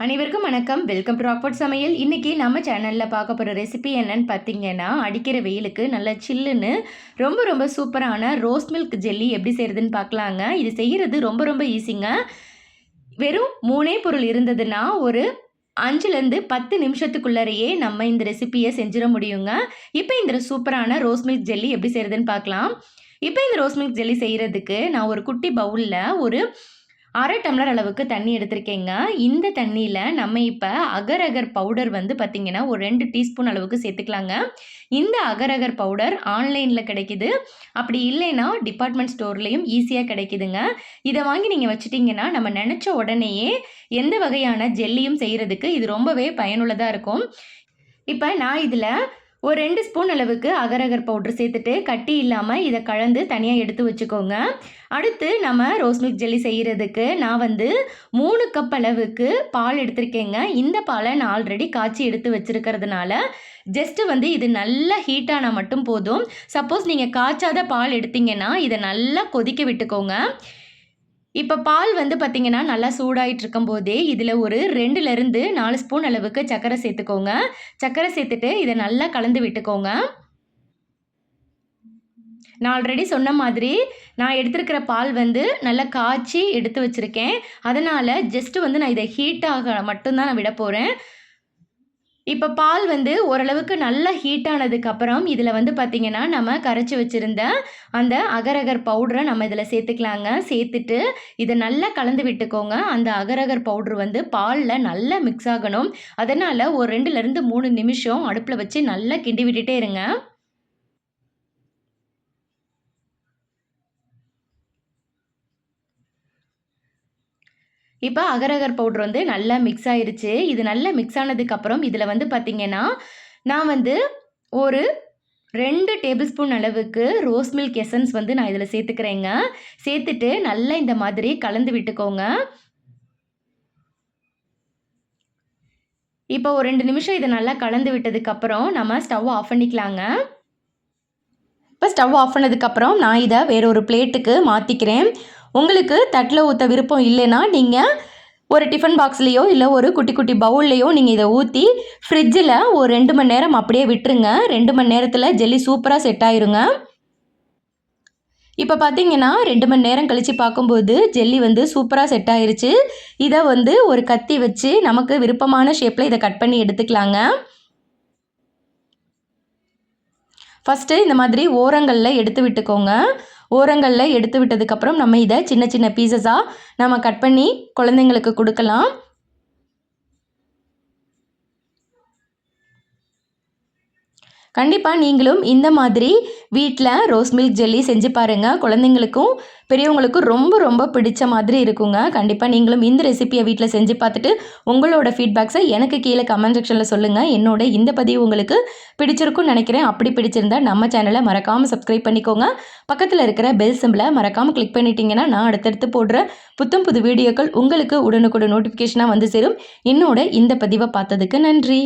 அனைவருக்கும் வணக்கம். Welcome to Rockfort சமையல். இன்றைக்கி நம்ம சேனலில் பார்க்க போகிற ரெசிபி என்னன்னு பார்த்தீங்கன்னா அடிக்கிற வெயிலுக்கு நல்லா சில்லுன்னு ரொம்ப ரொம்ப சூப்பரான ரோஸ் மில்க் ஜெல்லி எப்படி செய்கிறதுன்னு பார்க்கலாங்க. இது செய்கிறது ரொம்ப ரொம்ப ஈஸிங்க வெறும் மூணே பொருள் இருந்ததுன்னா ஒரு அஞ்சுலேருந்து பத்து நிமிஷத்துக்குள்ளரையே நம்ம இந்த ரெசிபியை செஞ்சிட முடியுங்க. இப்போ இந்த சூப்பரான ரோஸ் மில்க் ஜெல்லி எப்படி செய்கிறதுன்னு பார்க்கலாம். இப்போ இந்த ரோஸ் மில்க் ஜெல்லி செய்கிறதுக்கு நான் ஒரு குட்டி பவுலில் ஒரு அரை டம்ளர் அளவுக்கு தண்ணி எடுத்திருக்கேங்க. இந்த தண்ணியில் நம்ம இப்போ அகர் அகர் பவுடர் வந்து பார்த்திங்கன்னா ஒரு ரெண்டு டீஸ்பூன் அளவுக்கு சேர்த்துக்கலாங்க. இந்த அகர் அகர் பவுடர் ஆன்லைனில் கிடைக்குது. அப்படி இல்லைன்னா டிபார்ட்மெண்ட் ஸ்டோர்லேயும் ஈஸியாக கிடைக்குதுங்க. இதை வாங்கி நீங்கள் வச்சுட்டிங்கன்னா நம்ம நினச்ச உடனேயே எந்த வகையான ஜெல்லியும் செய்கிறதுக்கு இது ரொம்பவே பயனுள்ளதாக இருக்கும். இப்போ நான் இதில் ஒரு ரெண்டு ஸ்பூன் அளவுக்கு அகரகர் பவுட்ரு சேர்த்துட்டு கட்டி இல்லாமல் இதை கலந்து தனியாக எடுத்து வச்சுக்கோங்க. அடுத்து நம்ம ரோஸ் மில்க் ஜெல்லி செய்கிறதுக்கு நான் வந்து மூணு கப் அளவுக்கு பால் எடுத்திருக்கேங்க. இந்த பாலை நான் ஆல்ரெடி காய்ச்சி எடுத்து வச்சுருக்கிறதுனால ஜஸ்ட்டு வந்து இது நல்லா ஹீட்டானால் மட்டும் போதும். சப்போஸ் நீங்கள் காய்ச்சாத பால் எடுத்தீங்கன்னா இதை நல்லா கொதிக்க விட்டுக்கோங்க. இப்போ பால் வந்து பார்த்திங்கன்னா நல்லா சூடாகிட்டு இருக்கும் போதே இதில் ஒரு ரெண்டுலேருந்து நாலு ஸ்பூன் அளவுக்கு சர்க்கரை சேர்த்துக்கோங்க. சர்க்கரை சேர்த்துட்டு இதை நல்லா கலந்து விட்டுக்கோங்க. நான் ஆல்ரெடி சொன்ன மாதிரி நான் எடுத்துருக்கிற பால் வந்து நல்லா காய்ச்சி எடுத்து வச்சுருக்கேன். அதனால் ஜஸ்ட்டு வந்து நான் இதை ஹீட்டாக மட்டும்தான் நான் விட போகிறேன் இப்போ பால் வந்து ஓரளவுக்கு நல்லா ஹீட் ஆனதுக்கப்புறம் இதில் வந்து பார்த்திங்கன்னா நம்ம கரைச்சி வச்சுருந்த அந்த அகரகர் பவுடரை நம்ம இதில் சேர்த்துக்கலாங்க. சேர்த்துட்டு இதை நல்லா கலந்து விட்டுக்கோங்க. அந்த அகரகர் பவுட்ரு வந்து பாலில் நல்லா மிக்ஸ் ஆகணும். அதனால் ஒரு ரெண்டுலேருந்து மூணு நிமிஷம் அடுப்பில் வச்சு நல்லா கிண்டி விட்டுட்டே இருங்க. இப்போ அகரகர் பவுட்ரு வந்து நல்லா மிக்ஸ் ஆயிருச்சு. இது நல்லா மிக்ஸ் ஆனதுக்கப்புறம் இதில் வந்து பார்த்திங்கன்னா நான் வந்து ஒரு ரெண்டு டேபிள் ஸ்பூன் அளவுக்கு ரோஸ் மில்க் எசன்ஸ் வந்து நான் இதில் சேர்த்துக்கிறேங்க. சேர்த்துட்டு நல்லா இந்த மாதிரி கலந்து விட்டுக்கோங்க. இப்போ ஒரு ரெண்டு நிமிஷம் இதை நல்லா கலந்து விட்டதுக்கப்புறம் நம்ம ஸ்டவ் ஆஃப் பண்ணிக்கலாங்க. இப்போ ஸ்டவ் ஆஃப் பண்ணதுக்கப்புறம் நான் இதை வேற ஒரு பிளேட்டுக்கு மாற்றிக்கிறேன் உங்களுக்கு தட்டில் ஊற்ற விருப்பம் இல்லைன்னா நீங்கள் ஒரு டிஃபன் பாக்ஸ்லேயோ இல்லை ஒரு குட்டி குட்டி பவுல்லையோ நீங்கள் இதை ஊற்றி ஃப்ரிட்ஜில் ஒரு ரெண்டு மணி நேரம் அப்படியே விட்டுருங்க. ரெண்டு மணி நேரத்தில் ஜெல்லி சூப்பராக செட் ஆயிருங்க. இப்போ பார்த்தீங்கன்னா ரெண்டு மணி நேரம் கழித்து பார்க்கும்போது ஜெல்லி வந்து சூப்பராக செட் ஆயிருச்சு. இதை வந்து ஒரு கத்தி வச்சு நமக்கு விருப்பமான ஷேப்பில் இதை கட் பண்ணி எடுத்துக்கலாங்க. ஃபஸ்ட்டு இந்த மாதிரி ஓரங்களில் எடுத்து விட்டுக்கோங்க. ஓரங்களில் எடுத்து விட்டதுக்கப்புறம் நம்ம இதை சின்ன சின்ன பீசஸாக நம்ம கட் பண்ணி குழந்தைங்களுக்கு கொடுக்கலாம். கண்டிப்பாக நீங்களும் இந்த மாதிரி வீட்டில் ரோஸ் மில்க் ஜெல்லி செஞ்சு பாருங்கள் குழந்தைங்களுக்கும் பெரியவங்களுக்கும் ரொம்ப ரொம்ப பிடிச்ச மாதிரி இருக்குங்க. கண்டிப்பாக நீங்களும் இந்த ரெசிப்பியை வீட்டில் செஞ்சு பார்த்துட்டு உங்களோட ஃபீட்பேக்ஸை எனக்கு கீழே கமெண்ட் செக்ஷனில் சொல்லுங்கள் என்னோட இந்த பதிவு உங்களுக்கு பிடிச்சிருக்கும்னு நினைக்கிறேன். அப்படி பிடிச்சிருந்தா நம்ம சேனலை மறக்காமல் சப்ஸ்கிரைப் பண்ணிக்கோங்க. பக்கத்தில் இருக்கிற பெல் சிம்பிளை மறக்காமல் கிளிக் பண்ணிட்டீங்கன்னா நான் அடுத்தடுத்து போடுற புத்தம் புது வீடியோக்கள் உங்களுக்கு உடனுக்குடன் நோட்டிஃபிகேஷனாக வந்து சேரும். என்னோட இந்த பதிவை பார்த்ததுக்கு நன்றி.